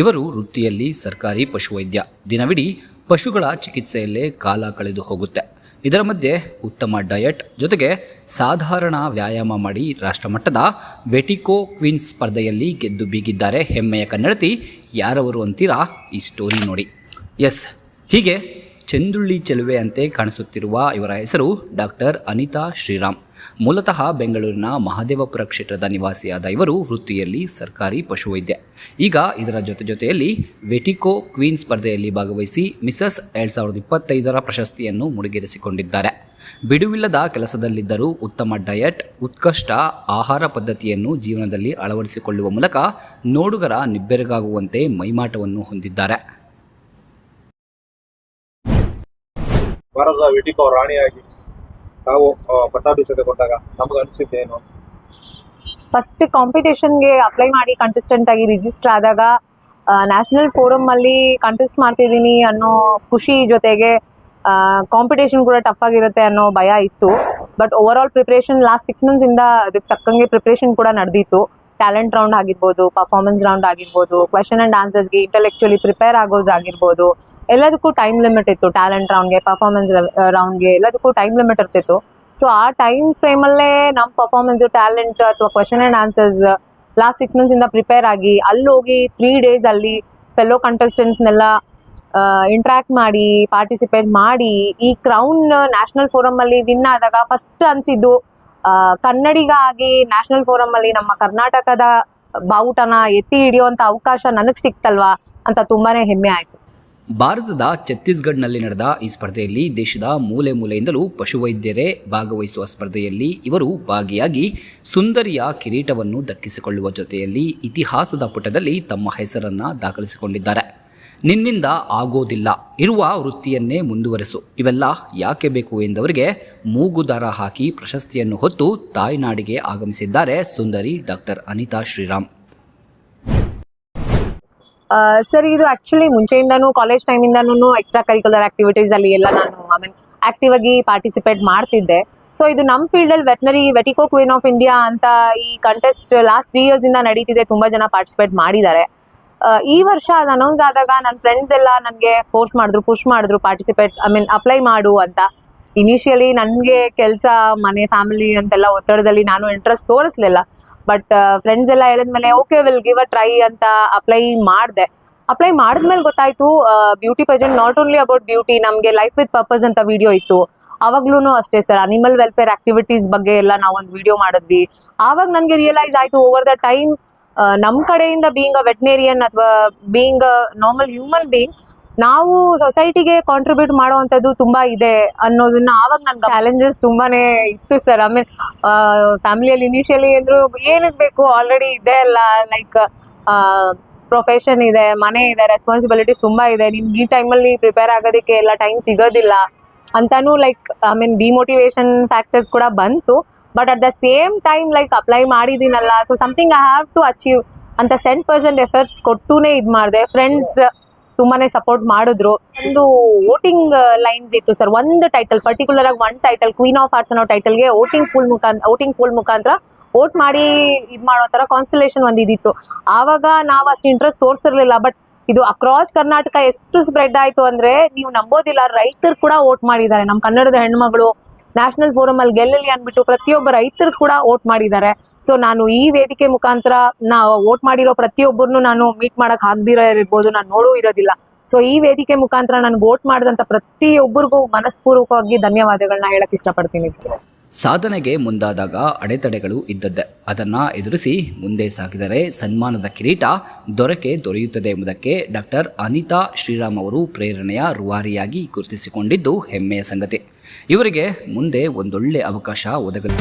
ಇವರು ವೃತ್ತಿಯಲ್ಲಿ ಸರ್ಕಾರಿ ಪಶುವೈದ್ಯ. ದಿನವಿಡೀ ಪಶುಗಳ ಚಿಕಿತ್ಸೆಯಲ್ಲೇ ಕಾಲ ಕಳೆದು ಹೋಗುತ್ತೆ. ಇದರ ಮಧ್ಯೆ ಉತ್ತಮ ಡಯಟ್ ಜೊತೆಗೆ ಸಾಧಾರಣ ವ್ಯಾಯಾಮ ಮಾಡಿ ರಾಷ್ಟ್ರಮಟ್ಟದ ವೆಟಿಕೋ ಕ್ವೀನ್ಸ್ ಸ್ಪರ್ಧೆಯಲ್ಲಿ ಗೆದ್ದು ಬೀಗಿದ್ದಾರೆ ಹೆಮ್ಮೆಯ ಕನ್ನಡತಿ. ಯಾರವರು ಅಂತೀರಾ? ಈ ಸ್ಟೋರಿ ನೋಡಿ. ಎಸ್ ಹೀಗೆ ಚೆಂದುಳ್ಳಿ ಚೆಲುವೆಯಂತೆ ಕಾಣಿಸುತ್ತಿರುವ ಇವರ ಹೆಸರು ಡಾಕ್ಟರ್ ಅನಿತಾ ಶ್ರೀರಾಮ್. ಮೂಲತಃ ಬೆಂಗಳೂರಿನ ಮಹಾದೇವಪುರ ಕ್ಷೇತ್ರದ ನಿವಾಸಿಯಾದ ಇವರು ವೃತ್ತಿಯಲ್ಲಿ ಸರ್ಕಾರಿ ಪಶುವೈದ್ಯ. ಈಗ ಇದರ ಜೊತೆ ಜೊತೆಯಲ್ಲಿ ವೆಟಿಕೋ ಕ್ವೀನ್ ಸ್ಪರ್ಧೆಯಲ್ಲಿ ಭಾಗವಹಿಸಿ ಮಿಸಸ್ ಎರಡು ಸಾವಿರದ ಇಪ್ಪತ್ತೈದರ ಪ್ರಶಸ್ತಿಯನ್ನು ಮುಡಿಗೇರಿಸಿಕೊಂಡಿದ್ದಾರೆ. ಬಿಡುವಿಲ್ಲದ ಕೆಲಸದಲ್ಲಿದ್ದರೂ ಉತ್ತಮ ಡಯಟ್, ಉತ್ಕಷ್ಟ ಆಹಾರ ಪದ್ಧತಿಯನ್ನು ಜೀವನದಲ್ಲಿ ಅಳವಡಿಸಿಕೊಳ್ಳುವ ಮೂಲಕ ನೋಡುಗರ ನಿಬ್ಬೆರಗಾಗುವಂತೆ ಮೈಮಾಟವನ್ನು ಹೊಂದಿದ್ದಾರೆ. ಭಾರತದ ವಿಟಿಕೋ ರಾಣಿಯಾಗಿ ತಾವು ಆ, ಕೊಟ್ಟಾಗ ನಮಗೆ ಅನಿಸಿದ್ದೇನು ಫಸ್ಟ್ ಕಾಂಪಿಟೇಷನ್ಗೆ ಅಪ್ಲೈ ಮಾಡಿ ಕಂಟೆಸ್ಟೆಂಟ್ ಆಗಿ ರಿಜಿಸ್ಟರ್ ಆದಾಗ ನ್ಯಾಷನಲ್ ಫೋರಮ್ ಅಲ್ಲಿ ಕಂಟೆಸ್ಟ್ ಮಾಡ್ತಿದ್ದೀನಿ ಅನ್ನೋ ಖುಷಿ ಜೊತೆಗೆ ಕಾಂಪಿಟೇಷನ್ ಕೂಡ ಟಫ್ ಆಗಿರುತ್ತೆ ಅನ್ನೋ ಭಯ ಇತ್ತು. But overall preparation last six months ಇಂದ ಅದಕ್ಕೆ ತಕ್ಕಂಗೆ ಪ್ರಿಪ್ರೇಷನ್ ಕೂಡ ನಡೆದಿತ್ತು. ಟ್ಯಾಲೆಂಟ್ ರೌಂಡ್ ಆಗಿರ್ಬೋದು ಪರ್ಫಾರ್ಮೆನ್ಸ್ ರೌಂಡ್ ಆಗಿರ್ಬೋದು ಕ್ವೆಶನ್ ಅಂಡ್ ಆನ್ಸರ್ಸ್ಗೆ ಇಂಟೆಲೆಕ್ಚುಲಿ ಪ್ರಿಪೇರ್ ಆಗೋದಾಗಿರ್ಬೋದು. ಎಲ್ಲದಕ್ಕೂ ಟೈಮ್ ಲಿಮಿಟ್ ಇತ್ತು ಟ್ಯಾಲೆಂಟ್ ರೌಂಡ್ಗೆ ಪರ್ಫಾರ್ಮೆನ್ಸ್ ರೌಂಡ್ಗೆ ಎಲ್ಲದಕ್ಕೂ ಟೈಮ್ ಲಿಮಿಟ್ ಇರ್ತಿತ್ತು. ಸೊ ಆ ಟೈಮ್ ಫ್ರೇಮಲ್ಲೇ ನಮ್ಮ ಪರ್ಫಾರ್ಮೆನ್ಸ್ ಟ್ಯಾಲೆಂಟ್ ಅಥವಾ question and answers last six months ಇಂದ ಪ್ರಿಪೇರ್ ಆಗಿ, ಅಲ್ಲಿ ಹೋಗಿ ತ್ರೀ ಡೇಸ್ ಅಲ್ಲಿ ಫೆಲೋ ಕಂಟೆಸ್ಟೆಂಟ್ಸ್ನೆಲ್ಲ ಇಂಟ್ರ್ಯಾಕ್ಟ್ ಮಾಡಿ ಪಾರ್ಟಿಸಿಪೇಟ್ ಮಾಡಿ, ಈ ಕ್ರೌನ್ ನ್ಯಾಷನಲ್ ಫೋರಮಲ್ಲಿ ವಿನ್ ಆದಾಗ ಫಸ್ಟ್ ಅನ್ಸಿದ್ದು ಕನ್ನಡಿಗ ಆಗಿ ನ್ಯಾಷನಲ್ ಫೋರಮಲ್ಲಿ ನಮ್ಮ ಕರ್ನಾಟಕದ ಬಾವುಟನ ಎತ್ತಿ ಹಿಡಿಯುವಂತ ಅವಕಾಶ ನನಗೆ ಸಿಕ್ತಲ್ವಾ ಅಂತ ತುಂಬಾನೇ ಹೆಮ್ಮೆ ಆಯ್ತು. ಭಾರತದ ಛತ್ತೀಸ್ಗಢ್ನಲ್ಲಿ ನಡೆದ ಈ ಸ್ಪರ್ಧೆಯಲ್ಲಿ ದೇಶದ ಮೂಲೆ ಮೂಲೆಯಿಂದಲೂ ಪಶುವೈದ್ಯರೇ ಭಾಗವಹಿಸುವ ಸ್ಪರ್ಧೆಯಲ್ಲಿ ಇವರು ಭಾಗಿಯಾಗಿ ಸುಂದರಿಯ ಕಿರೀಟವನ್ನು ದಕ್ಕಿಸಿಕೊಳ್ಳುವ ಜೊತೆಯಲ್ಲಿ ಇತಿಹಾಸದ ಪುಟದಲ್ಲಿ ತಮ್ಮ ಹೆಸರನ್ನು ದಾಖಲಿಸಿಕೊಂಡಿದ್ದಾರೆ. ನಿನ್ನಿಂದ ಆಗೋದಿಲ್ಲ, ಇರುವ ವೃತ್ತಿಯನ್ನೇ ಮುಂದುವರೆಸು. ಇವೆಲ್ಲ ಯಾಕೆ ಬೇಕು ಎಂದವರಿಗೆ ಮೂಗುದಾರ ಹಾಕಿ ಪ್ರಶಸ್ತಿಯನ್ನು ಹೊತ್ತು ತಾಯ್ನಾಡಿಗೆ ಆಗಮಿಸಿದ್ದಾರೆ ಸುಂದರಿ ಡಾಕ್ಟರ್ ಅನಿತಾ ಶ್ರೀರಾಮ್. ಸರ್, ಇದು ಆಕ್ಚುಲಿ ಮುಂಚೆಯಿಂದನೂ ಕಾಲೇಜ್ ಟೈಮಿಂದನೂ ಎಕ್ಸ್ಟ್ರಾ ಕರಿಕ್ಯುಲರ್ ಆಕ್ಟಿವಿಟೀಸ್ ಅಲ್ಲಿ ಎಲ್ಲ ನಾನು ಐ ಮೀನ್ ಆಕ್ಟಿವ್ ಆಗಿ ಪಾರ್ಟಿಸಿಪೇಟ್ ಮಾಡ್ತಿದ್ದೆ. ಸೊ ಇದು ನಮ್ಮ ಫೀಲ್ಡ್ ಅಲ್ಲಿ ವೆಟನರಿ ವೆಟಿಕೋ ಕ್ವೀನ್ ಆಫ್ ಇಂಡಿಯಾ ಅಂತ ಈ ಕಂಟೆಸ್ಟ್ ಲಾಸ್ಟ್ ತ್ರೀ ಇಯರ್ಸ್ ಇಂದ ನಡೀತಿದೆ. ತುಂಬಾ ಜನ ಪಾರ್ಟಿಸಿಪೇಟ್ ಮಾಡಿದ್ದಾರೆ. ಈ ವರ್ಷ ಅದು ಅನೌನ್ಸ್ ಆದಾಗ ನನ್ನ ಫ್ರೆಂಡ್ಸ್ ಎಲ್ಲ ನನಗೆ ಫೋರ್ಸ್ ಮಾಡಿದ್ರು ಪುಷ್ ಮಾಡಿದ್ರು ಪಾರ್ಟಿಸಿಪೇಟ್ ಐ ಮೀನ್ ಅಪ್ಲೈ ಮಾಡು ಅಂತ. ಇನಿಷಿಯಲಿ ನನಗೆ ಕೆಲಸ, ಮನೆ ಫ್ಯಾಮಿಲಿ ಅಂತೆಲ್ಲ ಒತ್ತಡದಲ್ಲಿ ನಾನು ಇಂಟ್ರೆಸ್ಟ್ ತೋರಿಸ್ಲಿಲ್ಲ. ಬಟ್ ಫ್ರೆಂಡ್ಸ್ ಎಲ್ಲ ಹೇಳಿದ್ಮೇಲೆ okay will give a try ಅಂತ ಅಪ್ಲೈ ಮಾಡಿದೆ. ಅಪ್ಲೈ ಮಾಡಿದ್ಮೇಲೆ ಗೊತ್ತಾಯ್ತು beauty present not only about beauty ನಮಗೆ ಲೈಫ್ ವಿತ್ ಪರ್ಪಸ್ ಅಂತ ವಿಡಿಯೋ ಇತ್ತು. ಅವಾಗ್ಲೂ ಅಷ್ಟೇ ಸರ್ ಅನಿಮಲ್ ವೆಲ್ಫೇರ್ ಆಕ್ಟಿವಿಟೀಸ್ ಬಗ್ಗೆ ಎಲ್ಲ ನಾವೊಂದು ವಿಡಿಯೋ ಮಾಡಿದ್ವಿ. ಆವಾಗ ನನಗೆ ರಿಯಲೈಸ್ ಆಯ್ತು ಓವರ್ ದ ಟೈಮ್ ನಮ್ಮ ಕಡೆಯಿಂದ ಬೀಯಿಂಗ್ ಅ ವೆಟನೇರಿಯನ್ ಅಥವಾ being a normal human being ನಾವು ಸೊಸೈಟಿಗೆ ಕಾಂಟ್ರಿಬ್ಯೂಟ್ ಮಾಡುವಂಥದ್ದು ತುಂಬಾ ಇದೆ ಅನ್ನೋದನ್ನ ಆವಾಗ ನನ್ ಚಾಲೆಂಜಸ್ ತುಂಬಾನೇ ಇತ್ತು ಸರ್ ಐ ಮೀನ್ ಫ್ಯಾಮಿಲಿಯಲ್ಲಿ ಇನಿಷಿಯಲಿ ಅಂದ್ರು ಏನಕ್ಕೆ ಬೇಕು? ಆಲ್ರೆಡಿ ಇದೆ ಅಲ್ಲ ಲೈಕ್ ಪ್ರೊಫೆಷನ್ ಇದೆ, ಮನೆ ಇದೆ ರೆಸ್ಪಾನ್ಸಿಬಿಲಿಟೀಸ್ ತುಂಬಾ ಇದೆ. ನಿಮ್ಗೆ ಈ ಟೈಮಲ್ಲಿ ಪ್ರಿಪೇರ್ ಆಗೋದಕ್ಕೆ ಎಲ್ಲ ಟೈಮ್ ಸಿಗೋದಿಲ್ಲ ಅಂತಾನು like I mean demotivation factors ಕೂಡ ಬಂತು. But at the same time like apply ಮಾಡಿದೀನಲ್ಲ. So something I have to achieve ಅಂತ ಸೆಂಟ್ ಪರ್ಸೆಂಟ್ ಎಫರ್ಟ್ಸ್ ಕೊಟ್ಟುನೇ ಇದು ಮಾಡಿದೆ. ಫ್ರೆಂಡ್ಸ್ ತುಂಬಾನೇ ಸಪೋರ್ಟ್ ಮಾಡಿದ್ರು. ಒಂದು ವೋಟಿಂಗ್ ಲೈನ್ಸ್ ಇತ್ತು ಸರ್ ಒಂದು ಟೈಟಲ್ ಪರ್ಟಿಕ್ಯುಲರ್ ಆಗಿ one title queen of arts ಅನ್ನೋ ಟೈಟಲ್ಗೆ ವೋಟಿಂಗ್ ಪೂಲ್ ಮುಖಾಂತರ ವೋಟಿಂಗ್ ಪೂಲ್ ಮುಖಾಂತರ ವೋಟ್ ಮಾಡಿ ಇದು ಮಾಡೋ ಥರ ಕಾನ್ಸ್ಟಲೇಷನ್ ಒಂದು ಇದಿತ್ತು. ಆವಾಗ ನಾವು ಅಷ್ಟು ಇಂಟ್ರೆಸ್ಟ್ ತೋರಿಸಿರ್ಲಿಲ್ಲ ಬಟ್ ಇದು ಅಕ್ರಾಸ್ ಕರ್ನಾಟಕ ಎಷ್ಟು ಸ್ಪ್ರೆಡ್ ಆಯ್ತು ಅಂದ್ರೆ ನೀವು ನಂಬೋದಿಲ್ಲ, ರೈತರು ಕೂಡ ವೋಟ್ ಮಾಡಿದ್ದಾರೆ. ನಮ್ಮ ಕನ್ನಡದ ಹೆಣ್ಮಗಳು ನ್ಯಾಷನಲ್ ಫೋರಮ್ ಅಲ್ಲಿ ಗೆಲ್ಲಲಿ ಅಂದ್ಬಿಟ್ಟು ಪ್ರತಿಯೊಬ್ಬ ರೈತರು ಕೂಡ ವೋಟ್ ಮಾಡಿದ್ದಾರೆ. ಸೊ ನಾನು ಈ ವೇದಿಕೆ ಮುಖಾಂತರ ನಾ ವೋಟ್ ಮಾಡಿರೋ ಪ್ರತಿಯೊಬ್ಬರನ್ನು ನಾನು ಮೀಟ್ ಮಾಡಕ್ ಆಗದಿರೋ ಇರ್ಬೋದು, ನಾನು ನೋಡೂ ಇರೋದಿಲ್ಲ. ಸೊ ಈ ವೇದಿಕೆ ಮುಖಾಂತರ ನಾನು ವೋಟ್ ಮಾಡಿದಂತ ಪ್ರತಿಯೊಬ್ಬರಿಗೂ ಮನಸ್ಪೂರ್ವಕವಾಗಿ ಧನ್ಯವಾದಗಳನ್ನ ಹೇಳಕ್ ಇಷ್ಟಪಡ್ತೀನಿ ಸಾಧನೆಗೆ ಮುಂದಾದಾಗ ಅಡೆತಡೆಗಳು ಇದ್ದದ್ದೇ. ಅದನ್ನ ಎದುರಿಸಿ ಮುಂದೆ ಸಾಗಿದರೆ ಸನ್ಮಾನದ ಕಿರೀಟ ದೊರಕೆ ದೊರೆಯುತ್ತದೆ ಎಂಬುದಕ್ಕೆ ಡಾಕ್ಟರ್ ಅನಿತಾ ಶ್ರೀರಾಮ್ ಅವರು ಪ್ರೇರಣೆಯ ರುವಾರಿಯಾಗಿ ಗುರುತಿಸಿಕೊಂಡಿದ್ದು ಹೆಮ್ಮೆಯ ಸಂಗತಿ. ಇವರಿಗೆ ಮುಂದೆ ಒಂದೊಳ್ಳೆ ಅವಕಾಶ ಒದಗಲು